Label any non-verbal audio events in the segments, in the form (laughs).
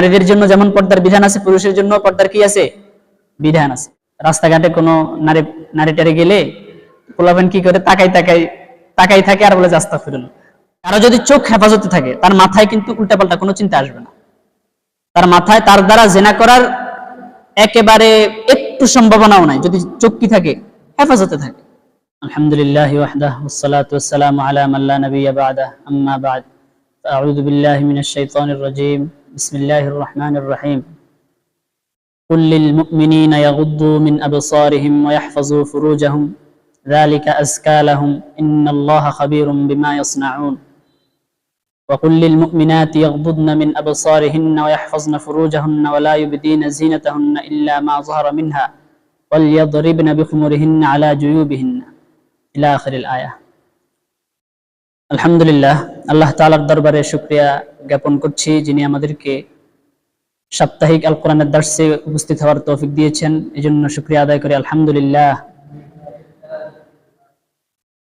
নারীদের জন্য যেমন পর্দার বিধান আছে পুরুষের জন্য পর্দার কি আছে বিধান আছে রাস্তাঘাটে কোনো নারী নারীটারে গেলে পোলাবেন কি করে তাকাই তাকাই তাকাই থাকে আর বলে রাস্তা ফিরল কারো যদি চোখ হেফাজতে থাকে তার মাথায় কিন্তু উল্টাপাল্টা কোনো চিন্তা আসবে না তার মাথায় তার দ্বারা জেনা করার একেবারে একটু সম্ভাবনাও নাই যদি চোখ কি থাকে হেফাজতে থাকে আলহামদুলিল্লাহ ওয়াহদাহ ওয়াসসালাতু ওয়াসসালামু আলা মান লা নাবিয়্যা বা'দা আম্মা বা'দ أعوذ بالله من الشيطان الرجيم بسم الله الرحمن الرحيم. قل للمؤمنين يغضوا من أبصارهم ويحفظوا فروجهم. ذلك أزكى لهم. إن الله خبير بما يصنعون. وقل للمؤمنات يغضضن من أبصارهن ويحفظن فروجهن ولا يبدين زينتهن إلا ما ظهر منها. وليضربن بخمرهن على جيوبهن. إلى آخر الآية. الحمد لله. الله تعالى دربر شكريا জ্ঞাপন করছি, যিনি আমাদেরকে সাপ্তাহিক আল কোরআনের দার্সে উপস্থিত হওয়ার তৌফিক দিয়েছেন। এই জন্য শুক্রিয়া আদায় করি, আলহামদুলিল্লাহ।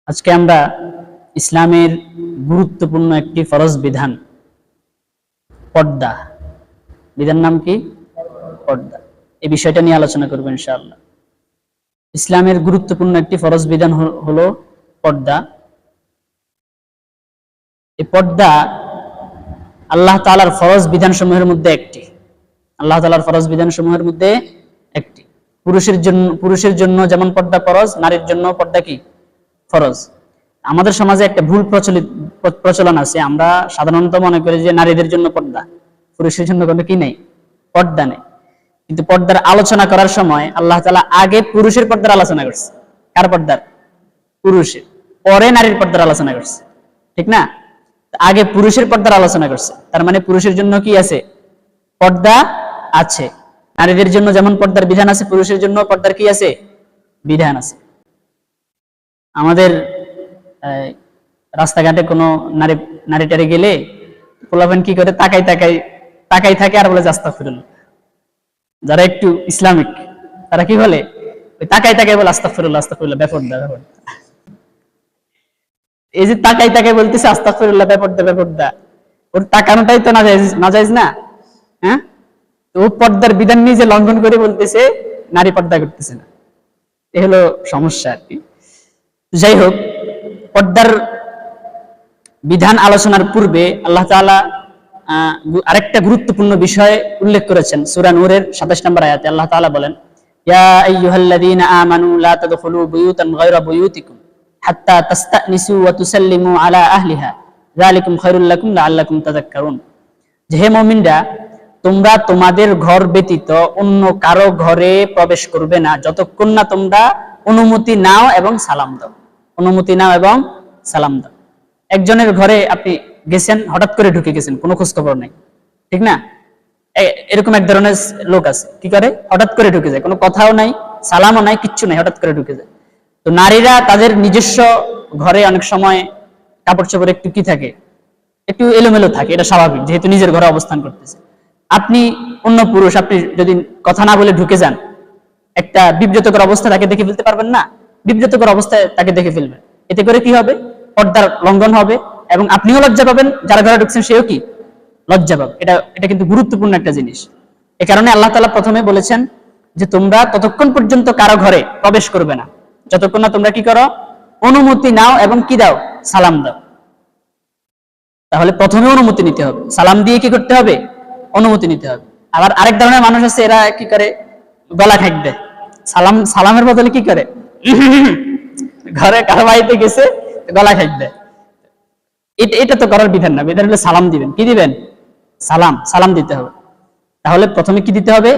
আজকে আমরা ইসলামের গুরুত্বপূর্ণ একটি ফরজ বিধান, পর্দা। বিধান নাম কি? পর্দা। এই বিষয়টা নিয়ে আলোচনা করব ইনশাআল্লাহ। ইসলামের গুরুত্বপূর্ণ একটি ফরজ বিধান হলো পর্দা। এই পর্দা আল্লাহ তালার ফরজ বিধান সমূহের মধ্যে একটি। আল্লাহ তালার ফরজ বিধান সমূহের মধ্যে একটি। পুরুষের জন্য পুরুষের জন্য যেমন পর্দা ফরজ, নারীর জন্য পর্দা কি? ফরজ। আমাদের সমাজে একটা ভুল প্রচলিত, প্রচলন আছে। আমরা সাধারণত মনে করি যে নারীদের জন্য পর্দা, পুরুষের জন্য কোনো কি নেই? পর্দা নেই। কিন্তু পর্দার আলোচনা করার সময় আল্লাহ তালা আগে পুরুষের পর্দার আলোচনা করছে। কার পর্দার? পুরুষের। পরে নারীর পর্দার আলোচনা করছে। ঠিক না? আগে পুরুষের পর্দার আলোচনা করছে। তার মানে পুরুষের জন্য কি আছে? পর্দা আছে। নারীদের জন্য যেমন পর্দার বিধান আছে, পুরুষের জন্য পর্দার কি আছে? বিধান আছে। আমাদের রাস্তাঘাটে কোনো নারী, নারীটারে গেলে পোলাবেন কি করে? তাকাই তাকাই তাকাই থাকে আর বলে রাস্তা ফিরল যারা একটু ইসলামিক, তারা কি বলে? তাকাই তাকাই বলে আস্তা ফিরল আস্তা ফিরল ব্যাপার ব্যাপার। এই যে তাকাই তাকাই বলতেছে আস্তা ফিরুল্লাহ ব্যাপার দা ব্যাপার ওর তাকানোটাই তো না যাইজ না? হ্যাঁ? তো ও পর্দার বিধান যে লঙ্ঘন করে বলতেছে নারী পর্দা করতেছে না। এ হলো সমস্যা আর কি। যাই হোক পর্দার বিধান আলোচনার পূর্বে আল্লাহ আহ, আরেকটা গুরুত্বপূর্ণ বিষয় উল্লেখ করেছেন। সূরা নূরের 27 নম্বর আয়াতে আল্লাহ তাআলা বলেন ইয়া আইয়ুহাল্লাযীনা আমানু লা তাদখুলু বুয়ুতান গায়রা বুয়ুতিকুম। হাত্তা তাস্তানিসু ওয়া তুসাল্লিমু আলা আহলিহা। যালিকুম খায়রুল লাকুম লাআল্লাকুম তাযাক্কারুন। হে মুমিনরা, তোমরা তোমাদের ঘর ব্যতীত অন্য কারও ঘরে প্রবেশ করবে না। যতক্ষণ না তোমরা অনুমতি নাও এবং সালাম দাও। অনুমতি নাও এবং সালাম দাও। একজনের ঘরে আপনি গেছেন, হঠাৎ করে ঢুকে গেছেন, কোনো খোঁজ খবর নেই। ঠিক না? এরকম এক ধরনের লোক আছে। কি করে? হঠাৎ করে ঢুকে যায়। কোনো কথাও নাই, সালামও নাই, কিচ্ছু নাই, হঠাৎ করে ঢুকে যায়। তো নারীরা তাদের নিজস্ব ঘরে অনেক সময় কাপড় চোপড় একটু কি থাকে? একটু এলোমেলো থাকে, এটা স্বাভাবিক, যেহেতু নিজের ঘরে অবস্থান করতেছে। আপনি অন্য পুরুষ, আপনি যদি কথা না বলে ঢুকে যান, একটা বিব্রতকর অবস্থা তাকে দেখে ফেলতে পারবেন না? বিব্রতকর অবস্থায় তাকে দেখে ফেলবেন। এতে করে কি হবে? পর্দার লঙ্ঘন হবে এবং আপনিও লজ্জা পাবেন, যারা ঘরে ঢুকছেন সেও কি? লজ্জা পাবে। এটা এটা কিন্তু গুরুত্বপূর্ণ একটা জিনিস। এ কারণে আল্লাহ তাআলা প্রথমে বলেছেন যে তোমরা ততক্ষণ পর্যন্ত কারও ঘরে প্রবেশ করবে না। যতক্ষণ না তোমরা কি করো? অনুমতি নাও এবং কি দাও? সালাম দাও। তাহলে প্রথমে অনুমতি নিতে হবে। সালাম দিয়ে কি করতে হবে? অনুমতি নিতে হবে। আবার আরেক ধরনের মানুষ আছে, এরা কি করে? গলা ঠেক দেয়। সালাম, সালামের বদলে কি করে? ঘরে কারও বাড়িতে গেছে, গলা ঠেক দেয়। এটা এটা তো করার বিধান না। বিধান হলে সালাম দিবেন। কি দিবেন? সালাম সালাম দিতে হবে। তাহলে প্রথমে কি দিতে হবে?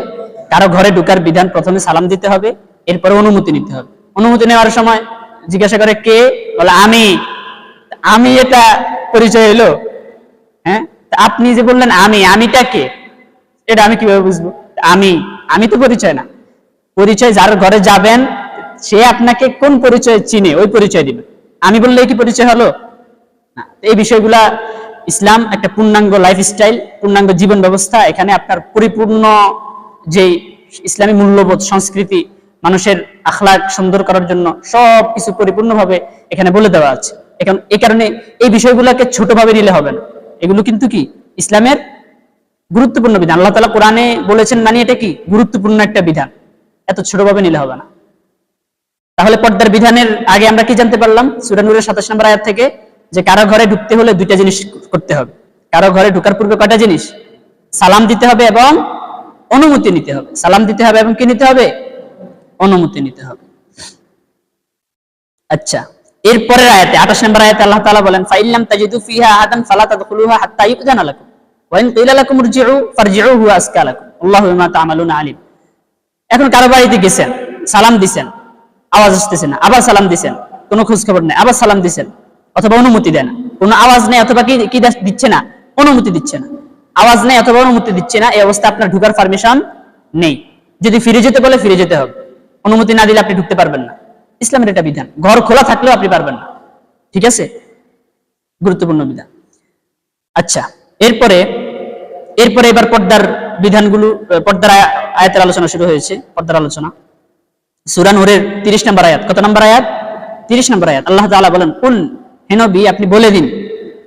কারও ঘরে ঢুকার বিধান প্রথমে সালাম দিতে হবে। এরপরে অনুমতি নিতে হবে। অনুমতি নেওয়ার সময় জিজ্ঞাসা করে, কে? বলে, আমি। আমি এটা পরিচয় হলো হ্যাঁ? আপনি যে বললেন, আমি। আমিটা কে? এটা আমি কীভাবে বুঝব? আমি। আমি তো পরিচয় না। পরিচয় যার ঘরে যাবেন, সে আপনাকে কোন পরিচয় চিনে? ওই পরিচয় দিবে। আমি বললে কি পরিচয় হলো? না এই বিষয়গুলা ইসলাম একটা পূর্ণাঙ্গ লাইফস্টাইল পূর্ণাঙ্গ জীবন ব্যবস্থা, এখানে আপনার পরিপূর্ণ যেই ইসলামী মূল্যবোধ, সংস্কৃতি মানুষের আখলাক সুন্দর করার জন্য সব কিছু পরিপূর্ণভাবে এখানে বলে দেওয়া আছে। এখন এই কারণে এই বিষয়গুলোকে ছোটভাবে নিলে হবে না। এগুলো কিন্তু কি? ইসলামের গুরুত্বপূর্ণ বিধান। আল্লাহ তালা কোরআনে বলেছেন মানে এটা কি? গুরুত্বপূর্ণ একটা বিধান। এত ছোটভাবে নিলে হবে না। তাহলে পর্দার বিধানের আগে আমরা কি জানতে পারলাম? সুরানুরের সাতাশ নম্বর আয়াত থেকে যে কারও ঘরে ঢুকতে হলে দুইটা জিনিস করতে হবে। কারও ঘরে ঢুকার পূর্বে কয়টা জিনিস? সালাম দিতে হবে এবং অনুমতি নিতে হবে। সালাম দিতে হবে এবং কি নিতে হবে? অনুমতি নিতে হবে। আচ্ছা এরপরের আয়াতে 28 নম্বর আয়াতে আল্লাহ তাআলা বলেন তাজিদু ফিহা ফালা তাদখুলুহা হাত্তা ইউযানা লাকুম, ওয়া ইন কিলা লাকুম ইরজিউ ফারজিউ হুয়া আল্লাহু আলিম। এখন কারও বাড়িতে গেছেন, সালাম দিছেন, আওয়াজ আসতেছে না, আবার সালাম দিছেন, কোনো খোঁজ খবর নেই, আবার সালাম দিছেন, অথবা অনুমতি দেন কোনো আওয়াজ নেই, অথবা কি কি দিচ্ছে না, অনুমতি দিচ্ছে না, আওয়াজ নেই অথবা অনুমতি দিচ্ছে না, এই অবস্থা আপনার ঢুকার পারমিশন নেই। যদি ফিরে যেতে বলে, ফিরে যেতে হবে। অনুমতি না দিলে আপনি ঢুকতে পারবেন না। ইসলামের এটা বিধান। ঘর খোলা থাকলেও আপনি পারবেন না। ঠিক আছে? গুরুত্বপূর্ণ বিধান। আচ্ছা এরপরে এরপরে এবার পর্দার বিধানগুলো পর্দার আয়াতের আলোচনা শুরু হয়েছে, পর্দার আলোচনা। সূরা নূরের 30 নম্বর আয়াত। কত নম্বর আয়াত? 30 নম্বর আয়াত। আল্লাহ তাআলা বলেন, কুল হেনবি আপনি বলে দিন।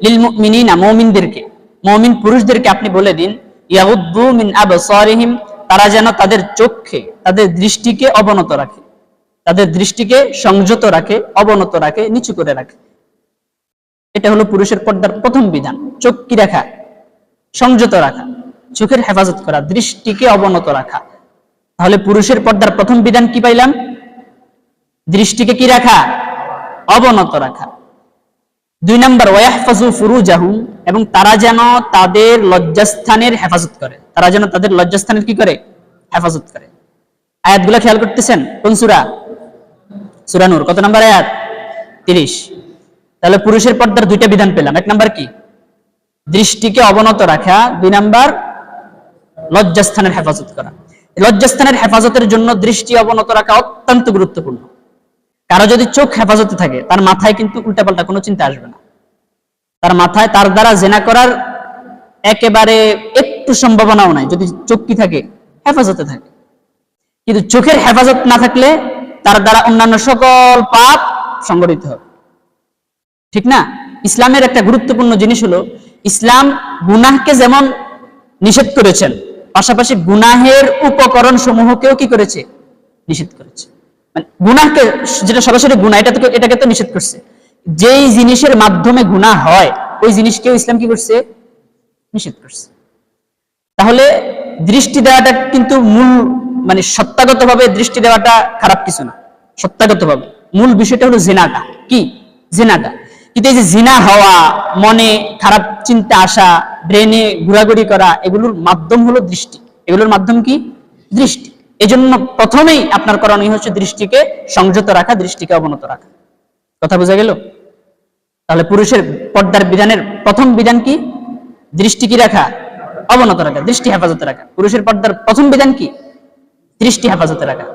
লিল মুমিনিনা, মুমিনদেরকে। মুমিন পুরুষদেরকে আপনি বলে দিন। ইয়াগুদ্দু মিন আবসারিহিম তারা যেন তাদের চোখে, তাদের দৃষ্টিকে অবনত রাখে। তাদের দৃষ্টিকে সংযত রাখে, অবনত রাখে, নিচু করে রাখে। এটা হলো পুরুষের পর্দার প্রথম বিধান চোখ কি রাখা, সংযত রাখা, চোখের হেফাজত করা, দৃষ্টিকে অবনত রাখা। তাহলে পুরুষের পর্দার প্রথম বিধান কি পাইলাম? দৃষ্টিকে কি রাখা? অবনত রাখা। দুই নম্বর, ওয়াহফাজু ফুরুজাহুম, এবং তারা যেন তাদের লজ্জাস্থানের হেফাজত করে। তারা যেন তাদের লজ্জাস্থানের কি করে? হেফাজত করে। আয়াতগুলো খেয়াল করতেছেন? কোন সূরা? সূরা নূর। কত নম্বর আয়াত? 30 তাহলে পুরুষের পর্দার দুইটা বিধান পেলাম। এক নাম্বার কি? দৃষ্টিকে অবনত রাখা। দুই নাম্বার, লজ্জাস্থানের হেফাজত করা। লজ্জাস্থানের হেফাজতের জন্য দৃষ্টি অবনত রাখা অত্যন্ত গুরুত্বপূর্ণ। কারও যদি চোখ হেফাজতে থাকে, তার মাথায় কিন্তু উল্টাপাল্টা কোনো চিন্তা আসবে না। তার মাথায় তার দ্বারা জেনা করার একেবারে একটু সম্ভাবনাও নাই, যদি চোখ কি থাকে, হেফাজতে থাকে। কিন্তু চোখের হেফাজত না থাকলে তার দ্বারা অন্যান্য সকল পাপ সংগঠিত হবে। ঠিক না? ইসলামের একটা গুরুত্বপূর্ণ জিনিস হলো, ইসলাম গুনাহকে যেমন নিষেধ করেছেন, পাশাপাশি গুনাহের উপকরণ সমূহকেও কি করেছে? নিষেধ করেছে। মানে গুনাহকে, যেটা সরাসরি গুনাহ, এটা তো, এটাকে তো নিষেধ করছে। যেই জিনিসের মাধ্যমে গুনাহ হয়, ওই জিনিসকেও ইসলাম কি করছে? নিষেধ করছে। তাহলে দৃষ্টি দেওয়াটা কিন্তু মূল মানে সত্তাগত ভাবে দৃষ্টি দেওয়াটা খারাপ কিছু না। সত্তাগত ভাবে মূল বিষয়টা হলো জিনাটা। কি? জিনাটা। কিন্তু এই যে জিনা হওয়া, মনে খারাপ চিন্তা আসা, ব্রেনে ঘোরাঘুরি করা, এগুলোর মাধ্যম হলো দৃষ্টি। এগুলোর মাধ্যম কি? দৃষ্টি। এজন্য প্রথমেই আপনার করণীয় হচ্ছে দৃষ্টিকে সংযত রাখা, দৃষ্টিকে অবনত রাখা। কথা বোঝা গেল? তাহলে পুরুষের পর্দার বিধানের প্রথম বিধান কি? দৃষ্টি কি রাখা? অবনত রাখা, দৃষ্টি হেফাজতে রাখা। পুরুষের পর্দার প্রথম বিধান কি? দৃষ্টি হেফাজতে রাখা।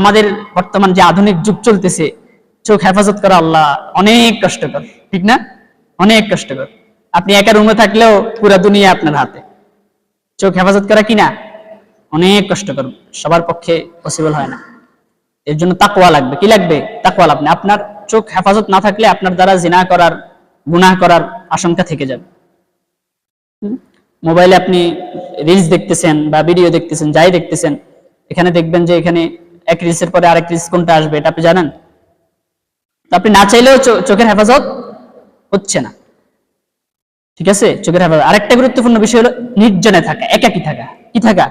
আমাদের বর্তমান যে আধুনিক যুগ চলতেছে, চোখ হেফাজত করা আল্লাহ অনেক কষ্টকর, ঠিক না? অনেক কষ্টকর। আপনি একা রুমে থাকলেও পুরা দুনিয়া আপনার হাতে। চোখ হেফাজত করা কি না? অনেক কষ্টকর। সবার পক্ষে পসিবল হয় না। এর জন্য তাকওয়া লাগবে। কি লাগবে? তাকওয়া লাগবে আপনার চোখ হেফাজত না থাকলে আপনার দ্বারা জিনা করার, গুনাহ করার আশঙ্কা থেকে যাবে? মোবাইলে আপনি রিলস দেখতেছেন বা ভিডিও দেখতেছেন, যাই দেখতেছেন, এখানে দেখবেন যে এখানে এক রিলসের পরে আরেক রিলস কোনটা আসবে, এটা আপনি জানেন? আপনি না চাইলেও চোখের হেফাজত হচ্ছে না। ঠিক আছে? চোখের হেফাজত। আরেকটা গুরুত্বপূর্ণ বিষয় হলো নির্জনে থাকা, একাকী থাকা। কি থাকা?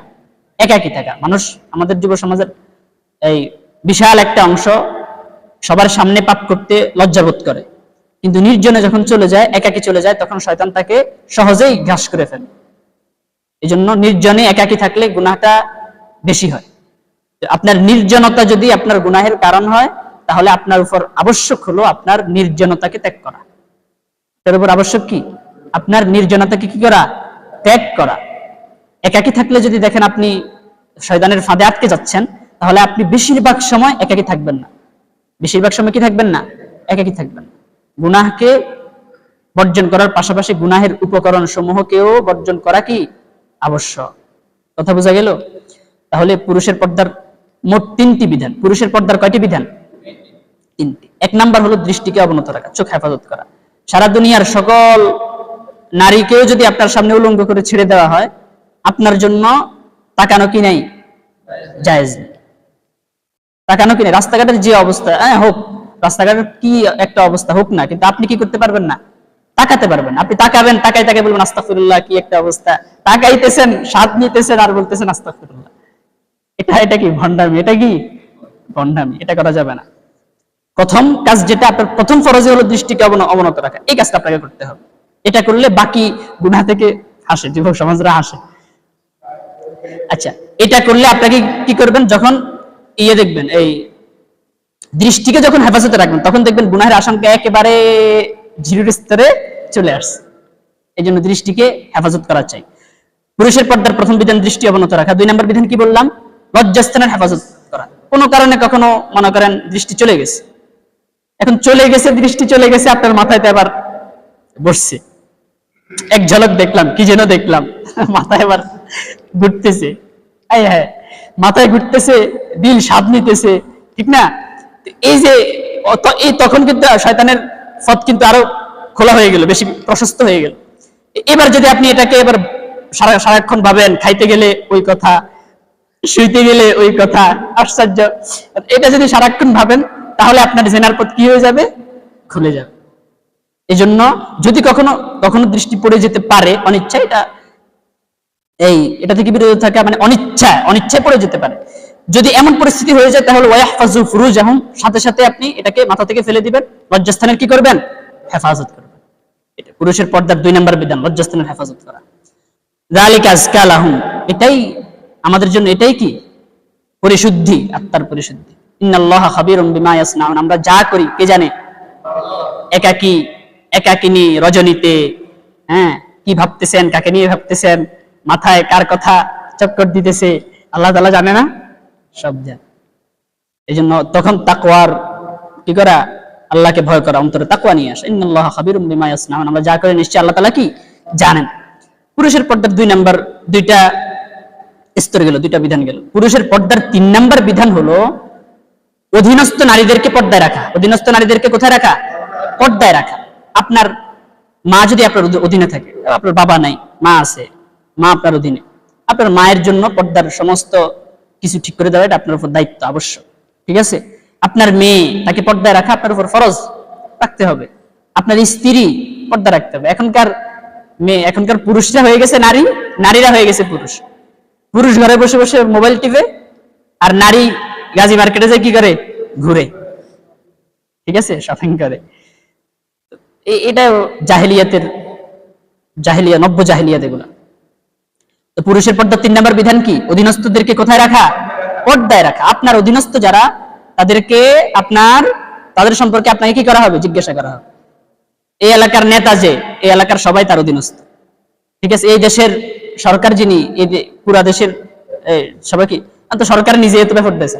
একাকী থাকা। মানুষ আমাদের যুব সমাজের এই বিশাল একটা অংশ সবার সামনে পাপ করতে লজ্জাবোধ করে। কিন্তু নির্জনে যখন চলে যায়, একাকী চলে যায়, তখন শয়তান তাকে সহজেই ঘাস করে ফেলে। এই জন্য নির্জনে একাকী থাকলে গুনাহটা বেশি হয়। আপনার নির্জনতা যদি আপনার গুনাহের কারণ হয়, তাহলে আপনার উপর আবশ্যক হলো আপনার নির্জনতাকে ত্যাগ করা। তার উপর আবশ্যক কি? আপনার নির্জনতাকে কি করা? ত্যাগ করা। একাকী থাকলে যদি দেখেন আপনি শয়তানের ফাঁদে আটকে যাচ্ছেন, তাহলে আপনি বেশিরভাগ সময় একাকী থাকবেন না। বেশিরভাগ সময় কি থাকবেন না? একাকী থাকবেন। গুনাহকে বর্জন করার পাশাপাশি গুনাহের উপকরণ সমূহকেও বর্জন করা কি? আবশ্যক। কথা বোঝা গেল? তাহলে পুরুষের পর্দার মোট তিনটি বিধান। পুরুষের পর্দার কয়টি বিধান? তিনটি। এক নাম্বার হলো দৃষ্টিকে অবনত রাখা, চোখ হেফাজত করা। সারা দুনিয়ার সকল নারীকেও যদি আপনার সামনে উলঙ্গ করে ছেড়ে দেওয়া হয়, আপনার জন্য তাকানো কি নাই? জায়েজ নেই। তাকানো কি নেই? রাস্তাঘাটের যে অবস্থা হ্যাঁ হোক রাস্তাঘাটের কি একটা অবস্থা হোক না, কিন্তু আপনি কি করতে পারবেন না? তাকাতে পারবেন। আপনি তাকাবেন, তাকাই তাকাই বলবেন, আস্তাগফিরুল্লাহ, কি একটা অবস্থা। তাকাইতেছেন, স্বাদ নিতেছেন, আর বলতেছেন, আস্তাগফিরুল্লাহ। এটা এটা কি ভণ্ডামি? এটা কি ভণ্ডামি? এটা করা যাবে না। প্রথম কাজ যেটা, আপনার প্রথম ফরজে হলো দৃষ্টিকে অবনত রাখা। এই কাজটা আপনাকে করতে হবে। এটা করলে বাকি গুনাহ থেকে হাসে, যুবক সমাজরা হাসে। আচ্ছা এটা করলে আপনাকে কি করবেন? যখন ইয়ে দেখবেন, এই দৃষ্টিকে যখন হেফাজতে রাখবেন, তখন দেখবেন গুনাহের আশঙ্কা একেবারে জিরোর স্তরে চলে আসছে। এই জন্য দৃষ্টিকে হেফাজত করা চাই। পুরুষের পর্দার প্রথম বিধান দৃষ্টি অবনত রাখা। দুই নম্বর বিধান কি বললাম? লজ্জাস্থানের হেফাজত করা। কোনো কারণে কখনো মনে করেন দৃষ্টি চলে গেছে। এখন চলে গেছে, দৃষ্টি চলে গেছে, আপনার মাথায় তো এবার বসছে। এক ঝলক দেখলাম, কি যেন দেখলাম। (laughs) মাথায় এবার ঘুরতেছে। হ্যাঁ মাথায় ঘুরতেছে, দিল স্বাদ নিতেছে। ঠিক না? এই যে এই তখন কিন্তু শয়তানের পথ কিন্তু আরও খোলা হয়ে গেল, বেশি প্রশস্ত হয়ে গেল। এবার যদি আপনি এটাকে এবার সারা, সারাক্ষণ ভাবেন, খাইতে গেলে ওই কথা, শুইতে গেলে ওই কথা, আশ্চর্য। এটা যদি সারাক্ষণ ভাবেন, তাহলে আপনার জেনার পথ কি হয়ে যাবে? খুলে যাবে। এই জন্য যদি কখনো কখনো দৃষ্টি পড়ে যেতে পারে অনিচ্ছা, এটা এই, এটা থেকে বিরত থাকা মানে অনিচ্ছা, অনিচ্ছায় পড়ে যেতে পারে। যদি এমন পরিস্থিতি হয়ে যায়, তাহলে ওয়াহফাজু ফুরুজ এখন সাথে সাথে আপনি এটাকে মাথা থেকে ফেলে দিবেন। লজ্জাস্থানের কি করবেন? হেফাজত করবেন। এটা পুরুষের পর্দার দুই নম্বর বিধান, লজ্জাস্থানের হেফাজত করা। যালিকা আজকা লাহুম এটাই আমাদের জন্য এটাই কি? পরিশুদ্ধি, আত্মার পরিশুদ্ধি। ইন্নাল্লাহ আমরা যা করি, কে জানে? একাকি, একাকিনী রজনীতে হ্যাঁ কি ভাবতেছেন, কাকে নিয়ে ভাবতেছেন? মাথায় কার কথা চক্কর দিতেছে, আল্লাহ তাআলা জানে না? সব জানে। এই জন্য তখন তাকওয়ার কি করা? আল্লাহকে ভয় করা, অন্তরে তাকওয়া নিয়ে আসে। ইন্নাল্লাহ ইয়াসনাউন। আমরা যা করি নিশ্চয়ই আল্লাহ তাআলা কি? জানেন। পুরুষের পর্দার দুই নাম্বার দুইটা স্তর গেল, দুইটা বিধান গেল। পুরুষের পর্দার তিন নাম্বার বিধান হলো অধীনস্থ নারীদেরকে পর্দায় রাখা। অধীনস্থ নারীদেরকে কোথায় রাখা? পর্দায় রাখা। আপনার মা যদি আপনার অধীনে থাকে, আপনার বাবা নাই, মা আছে মা আপনার অধীনে। আপনার মায়ের জন্য পর্দার সমস্ত কিছু ঠিক করে দেওয়া এটা আপনার উপর দায়িত্ব আবশ্যক ঠিক আছে? আপনার মেয়ে, তাকে পর্দায় রাখা আপনার উপর ফরজ। রাখতে হবে। আপনার স্ত্রী, পর্দা রাখতে হবে। এখনকার মেয়ে, এখনকার পুরুষরা হয়ে গেছে নারী, নারীরা হয়ে গেছে পুরুষ। পুরুষ ঘরে বসে বসে মোবাইল টিপে আর নারী গাজী মার্কেটে যায় কি করে? ঘুরে। ঠিক আছে? শপিং করে। এটা জাহেলিয়াতের, জাহেলিয়া, নব্য জাহেলিয়াত এগুলা। তো পুরুষের পর্দা তিন নম্বর বিধান কি? অধীনস্থদেরকে কোথায় রাখা? পর্দায় রাখা। আপনার অধীনস্থ যারা, তাদেরকে আপনার, তাদের সম্পর্কে আপনাকে কি করা হবে? জিজ্ঞাসা করা হবে। এই এলাকার নেতা যে, এই এলাকার সবাই তার অধীনস্থ। ঠিক আছে? এই দেশের সরকার যিনি, এই পুরা দেশের সবাই কি? তো সরকার নিজে তো ব্যাপার দিয়েছে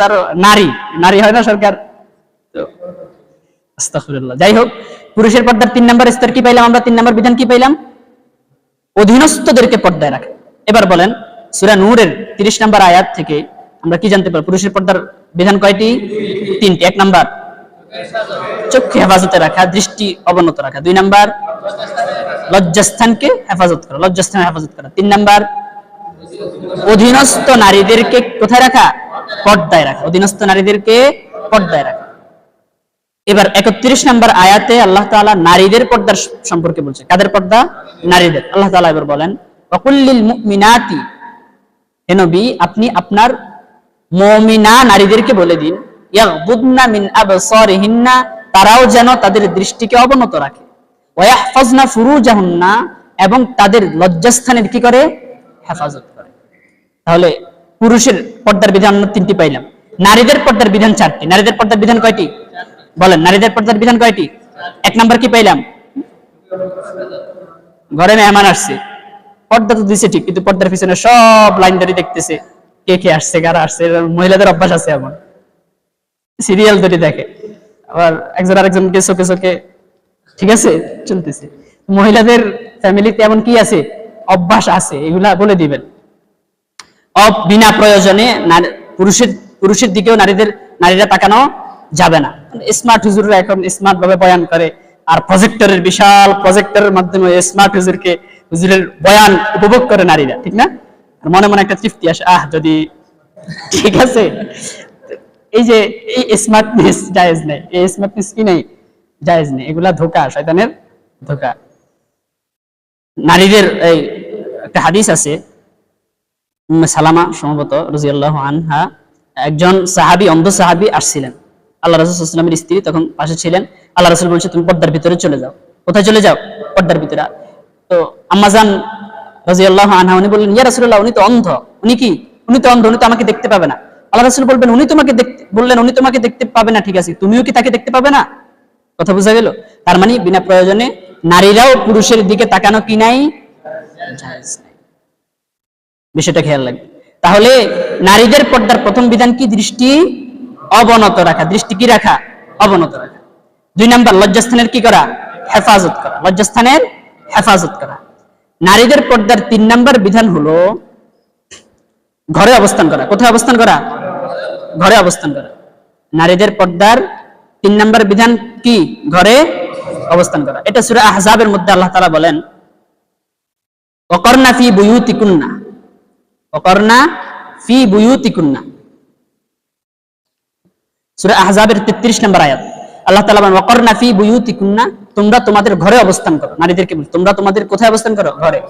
তার নারী নারী হয় না সরকার? তো যাই হোক, পুরুষের পর্দার তিন নম্বর স্তর কি পাইলাম আমরা? তিন নম্বর বিধান কি পাইলাম? অধীনস্থদেরকে পর্দায় রাখা। এবার বলেন, সূরা নূরের 30 নম্বর আয়াত থেকে আমরা কি জানতে পারি? পুরুষের পর্দার বিধান কয়টি? তিনটি। এক নাম্বার, চক্ষু হেফাজতে রাখা, দৃষ্টি অবনত রাখা। দুই নাম্বার, লজ্জাস্থানকে হেফাজত করা, লজ্জাস্থান হেফাজত করা। তিন নাম্বার, অধীনস্থ নারীদেরকে কোথায় রাখা? পর্দায় রাখা। অধীনস্থ নারীদেরকে পর্দায় রাখা। এবার একত্রিশ নম্বর আয়াতে আল্লাহ তালা নারীদের পর্দার সম্পর্কে বলছে। কাদের পর্দা? নারীদের। আল্লাহ তালা এবার বলেন অকুল্লিল মুমিনাতি। হে নবী, আপনি আপনার মুমিনা নারীদেরকে বলে দিন মিন তারাও যেন তাদের দৃষ্টিকে অবনত রাখে। ওয়াহফাজনা ফুরুজাহুন্না। এবং তাদের লজ্জাস্থানের কি করে? হেফাজত করে। তাহলে পুরুষের পর্দার বিধান আমরা তিনটি পাইলাম। নারীদের পর্দার বিধান চারটি। নারীদের পর্দার বিধান কয়টি? বলেন, নারীদের পর্দার বিধান কয়টি? এক নাম্বার কি পাইলাম? ঘরে মেহমান আসছে। পর্দা তো দিছে ঠিক, কিন্তু পর্দার পিছনে সব লাইন ধরে দেখতেছে। কে কে আসছে, কারা আসছে মহিলাদের অভ্যাস আছে এমন। সিরিয়াল ধরে দেখে। আবার একজন আরেকজনকে চোখে চোখে ঠিক আছে, চলতেছে। মহিলাদের ফ্যামিলিতে এমন কি আছে? অভ্যাস আছে, এগুলা বলে দিবেন। বিনা প্রয়োজনে পুরুষের পুরুষের দিকেও নারীদের নারীরা তাকানো যাবে না। স্মার্ট হুজুররা এখন স্মার্ট ভাবে বয়ান করে আর প্রজেক্টরের বিশাল প্রজেক্টরের মাধ্যমে স্মার্ট হুজুরকে হুজুরের বয়ান উপভোগ করে নারীরা, ঠিক না? মনে মনে একটা তৃপ্তি আসে, আহ, যদি ঠিক আছে। এই যে এই স্মার্টনেস জায়েজ নেই, এই স্মার্টনেস কি নেই? জায়েজ নেই, এগুলা ধোকা, শয়তানের ধোকা। নারীদের এই একটা হাদিস আছে সালামা সম্ভবত রাদিয়াল্লাহু আনহা, একজন সাহাবী, অন্ধ সাহাবী আসছিলেন। আল্লাহ রাসূল সাল্লাল্লাহু স্ত্রী তখন পাশে ছিলেন। আল্লাহ রাসূল বলছে, তুমি পর্দার ভিতরে চলে যাও। কোথায় চলে যাও? পর্দার ভিতরে। তো আম্মাজান রাদিয়াল্লাহু আনহা, উনি বললেন, ইয়া রাসূলুল্লাহ, উনি তো অন্ধ। উনি কি? উনি তো অন্ধ, উনি তো আমাকে দেখতে পাবে না। আল্লাহ রাসূল বলবেন, উনি তোমাকে দেখতে বললেন, উনি তোমাকে দেখতে পাবে না, ঠিক আছে। তুমিও কি তাকে দেখতে পাবে না? কথা বোঝা গেল। তার মানে বিনা প্রয়োজনে নারীরাও পুরুষের দিকে তাকানো কি নাই। বিষয়টা খেয়াল লাগবে তাহলে নারীদের পর্দার প্রথম বিধান কি দৃষ্টি? অবনত রাখা, দৃষ্টি কি রাখা? অবনত রাখা। দুই নাম্বার, লজ্জাস্থানের কি করা? হেফাজত করা। লজ্জাস্থানের হেফাজত করা। নারীদের পর্দার তিন নাম্বার বিধান হলো ঘরে অবস্থান করা। কোথায় অবস্থান করা? ঘরে অবস্থান করা। নারীদের পর্দার তিন নাম্বার বিধান কি? ঘরে অবস্থান করা। এটা সুরা আহজাবের মধ্যে আল্লাহ তাআলা বলেন অকর্ণা ফি বুয়ুতিকুন্না। অকর্ণা ফি বুয়ুতিকুন্না। সূরা আহজাবের 33 নম্বর আয়াত। আল্লাহ তাআলা বলেন ওকরনা ফি বুয়ুতিকুন্না তোমরা তোমাদের ঘরে অবস্থান করো। নারীদেরকে তোমরা তোমাদের কোথায় অবস্থান করো? ঘরে।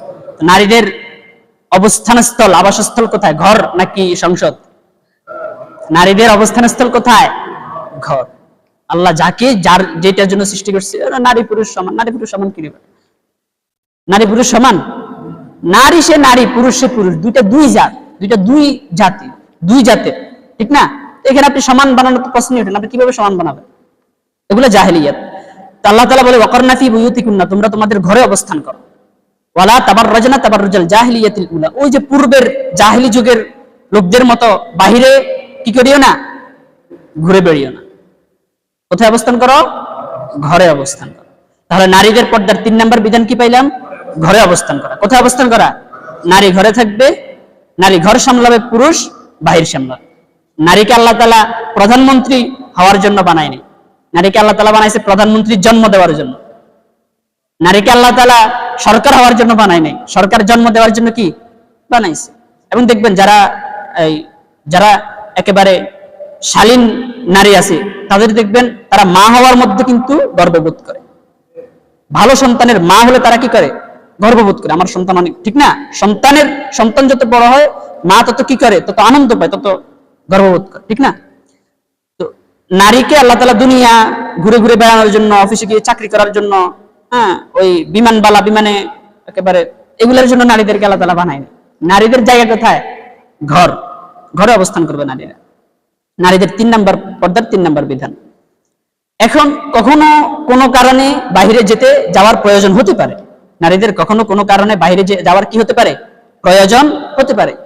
নারীদের অবস্থানস্থল, আবাসস্থল কোথায়? ঘর নাকি সংসদ? নারীদের অবস্থানস্থল কোথায়? ঘর। আল্লাহ যাকে, যার, যেটার জন্য সৃষ্টি করছে নারী পুরুষ সমান, নারী পুরুষ সমান কি নারী পুরুষ সমান? নারী সে নারী, পুরুষ সে পুরুষ, দুইটা দুই জাত, দুইটা দুই জাতি, দুই জাতের, ঠিক না? এখানে আপনি সমান বানানো তো প্রশ্নই ওঠে না। আপনি কীভাবে সমান বানাবেন? এগুলো জাহেলিয়াত। তো আল্লাহ তাআলা বলে ওয়াকরনাফি বুয়ুতিকুন্না তোমরা তোমাদের ঘরে অবস্থান করো। ওয়ালা তাবাররাজনা তাবাররুজাল জাহিলিয়াতিল উলা ওই যে পূর্বের জাহিলি যুগের লোকদের মতো বাহিরে কি করিও না? ঘুরে বেড়িও না। কোথায় অবস্থান করো? ঘরে অবস্থান করো। তাহলে নারীদের পর্দার তিন নাম্বার বিধান কি পাইলাম? ঘরে অবস্থান করা। কোথায় অবস্থান করা? নারী ঘরে থাকবে, নারী ঘর সামলাবে, পুরুষ বাহির সামলাবে। নারীকে আল্লাহ তালা প্রধানমন্ত্রী হওয়ার জন্য বানায়নি। নারীকে আল্লাহ তালা বানাইছে প্রধানমন্ত্রীর জন্ম দেওয়ার জন্য। নারীকে আল্লাহ তালা সরকার হওয়ার জন্য বানায় নাই সরকার জন্ম দেওয়ার জন্য কি? বানাইছে। এবং দেখবেন যারা এই যারা একেবারে শালীন নারী আছে, তাদের দেখবেন তারা মা হওয়ার মধ্যে কিন্তু গর্ববোধ করে। ভালো সন্তানের মা হলে তারা কি করে? গর্ববোধ করে। আমার সন্তান অনেক ঠিক না? সন্তানের সন্তান যত বড় হয়, মা তত কি করে? তত আনন্দ পায়, তত গর্ববোধ করে, ঠিক না? তো নারীকে আল্লাহ তালা দুনিয়া ঘুরে ঘুরে বেড়ানোর জন্য অফিসে গিয়ে চাকরি করার জন্য হ্যাঁ ওই বিমানবালা বিমানে একেবারে এগুলোর জন্য নারীদেরকে আল্লাহ তালা বানায়নি। নারীদের জায়গা কোথায়? ঘর। ঘরে অবস্থান করবে নারীরা। নারীদের তিন নাম্বার পর্দার তিন নাম্বার বিধান। এখন কখনো কোনো কারণে বাইরে যেতে যাওয়ার প্রয়োজন হতে পারে। নারীদের কখনো কোনো কারণে বাইরে যে- যাওয়ার কি হতে পারে? প্রয়োজন হতে পারে।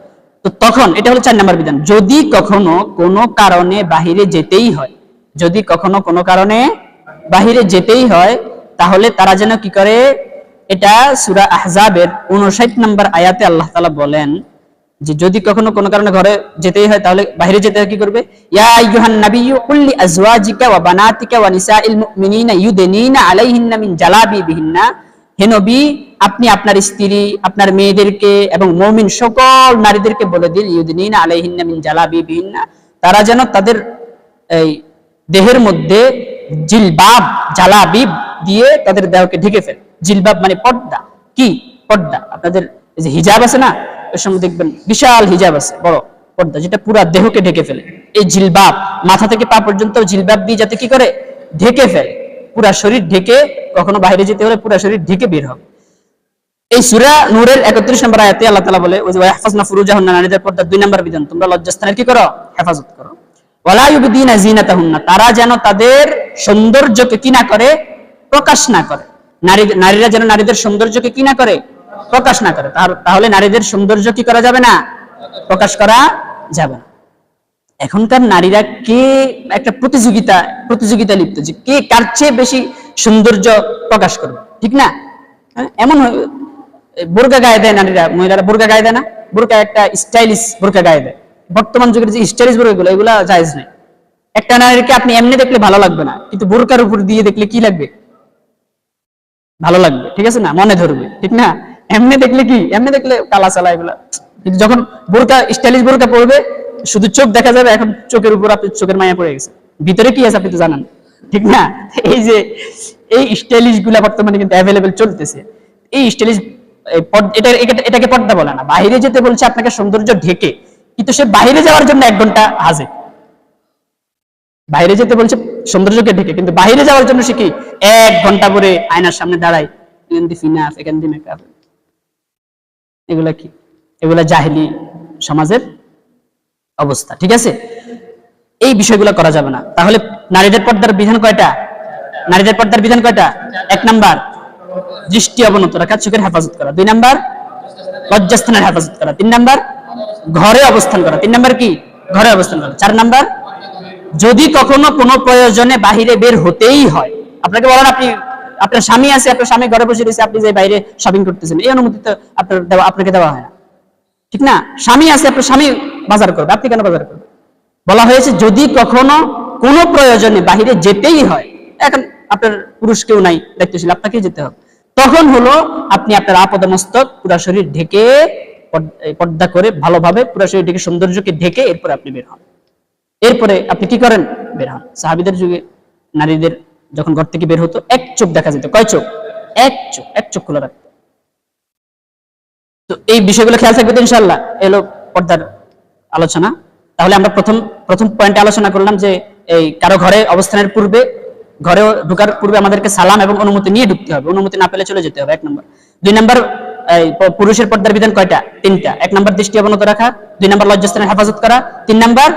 তো তখন, এটা হলো চার নাম্বার বিধান। যদি কখনো কোনো কারণে বাহিরে যেতেই হয়, যদি কখনো কোনো কারণে বাহিরে যেতেই হয়, তাহলে তারা যেন কি করে? এটা সুরা আহজাবের উনষাট নম্বর আয়াতে আল্লাহ তালা বলেন যে, যদি কখনো কোনো কারণে ঘরে যেতেই হয়, তাহলে বাইরে যেতে হয় কি করবে? ইয়া আইয়ুহান নাবিয়্যু কুল আলাইহিন্না মিন জালাবিবিহিন্না হে নবী, আপনি আপনার স্ত্রী, আপনার মেয়েদেরকে এবং মুমিন সকল নারীদেরকে বলে দিন মিন জালাবিবিহিন্না। তারা যেন তাদের এই দেহের মধ্যে জিলবাব, জালাবিব দিয়ে তাদের দেহকে ঢেকে ফেলে। জিলবাব মানে পর্দা। কি? পর্দা। আপনাদের যে হিজাব আছে না, ওই সময় দেখবেন বিশাল হিজাব আছে, বড় পর্দা, যেটা পুরা দেহকে ঢেকে ফেলে। এই জিলবাব, মাথা থেকে পা পর্যন্ত জিলবাব দিয়ে যাতে কি করে? ঢেকে ফেলে। পুরা শরীর ঢেকে কখনো বাইরে যেতে হলে পুরা শরীর ঢেকে বের হবে। এই সূরা নূরের 31 নম্বর আয়াতে আল্লাহ তাআলা বলে ওই যে ওয়াহফাজনা ফুরুজাহুন্না নারীদের পর্দার দুই নম্বর বিধান। তোমরা লজ্জাস্থানের কি করো? হেফাজত করো। ওয়ালা ইউবদিনা জিনাতাহুন্না তারা যেন তাদের সৌন্দর্যকে কি না করে? প্রকাশ না করে। নারী, নারীরা যেন নারীদের সৌন্দর্যকে কি না করে? প্রকাশ না করে। তাহলে নারীদের সৌন্দর্য কি করা যাবে না? প্রকাশ করা যাবে না। এখনকার নারীরা কে একটা প্রতিযোগিতা প্রতিযোগিতা লিপ্ত যে কে কার চেয়ে বেশি সৌন্দর্য প্রকাশ করবে ঠিক না? হ্যাঁ, এমন বোরকা গায়ে দেয় নারীরা মহিলারা বোরকা গায়ে দেয় না বোরকা একটা স্টাইলিশ বোরকা গায়ে দেয়। বর্তমান যুগের যে স্টাইলিশ বোরকা গুলো এগুলা জায়েজ নেই একটা নারীকে আপনি এমনি দেখলে ভালো লাগবে না কিন্তু বোরকার উপর দিয়ে দেখলে কি লাগবে? ভালো লাগবে ঠিক আছে না? মনে ধরবে ঠিক না? এমনি দেখলে কি? এমনি দেখলে কালা চালা এগুলা। কিন্তু যখন বোরকা স্টাইলিশ বোরকা পড়বে শুধু চোখ দেখা যাবে, এখন চোখের উপর আপনি চোখের মায়া পড়ে গেছে। ভিতরে কি আছে আপনি তো জানেন? ঠিক না? এই যে, এই স্টাইলিশগুলা বর্তমানে কিন্তু অ্যাভেলেবেল চলতেছে। এই স্টাইলিশ এটা, এটা- এটাকে পর্দা বলে না। বাইরে যেতে বলছে আপনাকে সৌন্দর্য ঢেকে, কিন্তু সে বাইরে যাওয়ার জন্য এক ঘণ্টা হাজে। বাইরে যেতে বলছে সৌন্দর্যকে ঢেকে, কিন্তু বাইরে যাওয়ার জন্য সে কি এক ঘণ্টা পরে আয়নার সামনে দাঁড়ায়? এগুলা কি? এগুলা জাহেলি সমাজের অবস্থা, ঠিক আছে? এই বিষয়গুলো করা যাবে না। তাহলে নারীদের পর্দার বিধান কয়টা? নারীদের পর্দার বিধান কয়টা? এক নাম্বার, দৃষ্টি অবনত রাখা, চোখের হেফাজত করা। দুই নাম্বার, লজ্জাস্থানের হেফাজত করা। তিন নাম্বার, ঘরে অবস্থান করা। তিন নাম্বার কি? ঘরে অবস্থান করা। চার নাম্বার, যদি কখনো কোনো প্রয়োজনে বাহিরে বের হতেই হয়, আপনাকে বলেন আপনি, আপনার স্বামী আছে, আপনার স্বামী ঘরে বসে রয়েছে, আপনি যে বাইরে শপিং করতেছেন, এই অনুমতি তো আপনার দেওয়া, আপনাকে দেওয়া হয় না। ঠিক না? স্বামী আছে, আপনার স্বামী বাজার করবে। আপনি কেন বাজার করবেন? বলা হয়েছে, যদি কখনো কোনো প্রয়োজনে বাহিরে যেতেই হয়, এখন আপনার পুরুষ কেউ নাই, দায়িত্বশীল, আপনাকেই যেতে হবে। তখন হলো আপনি আপনার আপদমস্তক পুরা শরীর ঢেকে পর্দা করে ভালোভাবে পুরা শরীর ঢেকে সৌন্দর্যকে ঢেকে এরপরে আপনি বের হন। এরপরে আপনি কি করেন? বের হন। সাহাবিদের যুগে নারীদের যখন ঘর থেকে বের হতো, এক চোখ দেখা যেত। কয় চোখ? এক চোখ এক চোখ খোলা রাখতো। তো এই বিষয়গুলো খেয়াল থাকবে তো ইনশাল্লাহ এলো পর্দার আলোচনা। তাহলে আমরা প্রথম প্রথম পয়েন্টে আলোচনা করলাম যে এই কারও ঘরে অবস্থানের পূর্বে ঘরে ঢোকার পূর্বে আমাদেরকে সালাম এবং অনুমতি নিয়ে ঢুকতে হবে। অনুমতি না পেলে চলে যেতে হবে, এক নম্বর। দুই নম্বর পুরুষের পর্দার বিধান কয়টা? তিনটা। এক নম্বর, দৃষ্টি অবনত রাখা। দুই নম্বর লজ্জাস্থানের হেফাজত করা। তিন নম্বর,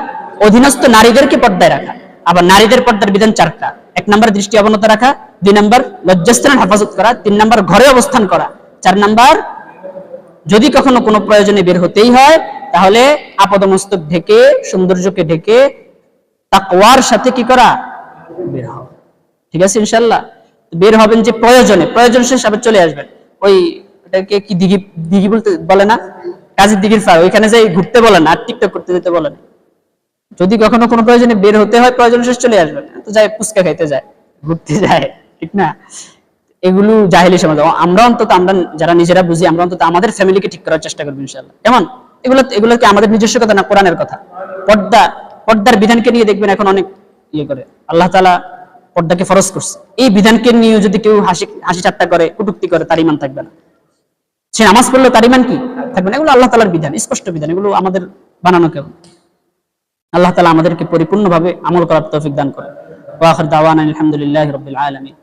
অধীনস্থ নারীদেরকে পর্দায় রাখা। আবার নারীদের পর্দার বিধান চারটা। এক নম্বর, দৃষ্টি অবনত রাখা। দুই নম্বর লজ্জাস্থানের হেফাজত করা। তিন নম্বর, ঘরে অবস্থান করা। চার নম্বর, যদি কখনো কোনো প্রয়োজনে বের হতেই হয় তাহলে আপদমস্তক ঢেকে, সৌন্দর্যকে ঢেকে, তাকওয়ার সাথে কি করা? বের হওয়া ঠিক আছে ইনশাল্লাহ বের হবেন যে প্রয়োজনে, প্রয়োজন শেষ আবার চলে আসবেন। ওই ওটাকে কি দিঘি দিঘি বলতে বলে না? কাজের দিঘির ফার ওইখানে যাই ঘুরতে বলে না, আর টিকটক করতে যেতে বলে না। যদি কখনো কোনো প্রয়োজনে বের হতে হয়, প্রয়োজন শেষ চলে আসবেন। তো যায় ফুচকা খাইতে যায়, ঘুরতে যায়, ঠিক না? এগুলো জাহেলি সমাজ। আমরা অন্তত আমরা, যারা নিজেরা বুঝি, আমরা অন্তত আমাদের ফ্যামিলিকে ঠিক করার চেষ্টা করব ইনশাল্লাহ কেমন? এগুলো এগুলো কি আমাদের নিজস্ব কথা না কোরআনের কথা? পর্দা, পর্দার বিধানকে নিয়ে দেখবেন এখন অনেক ইয়ে করে। আল্লাহ তালা পর্দাকে ফরজ করছে। এই বিধানকে নিয়ে যদি কেউ হাসি হাসি ঠাট্টা করে, কটুক্তি করে, তার ইমান থাকবে না। সে নামাজ পড়লে, তার ইমান কি? থাকবে না। এগুলো আল্লাহ তালার বিধান, স্পষ্ট বিধান। এগুলো আমাদের বানানো কেউ আল্লাহ তালা আমাদেরকে পরিপূর্ণভাবে আমল করার তৌফিক দান করে ওয়াখির দাওয়ানা আলহামদুলিল্লাহি রাব্বিল আলামিন।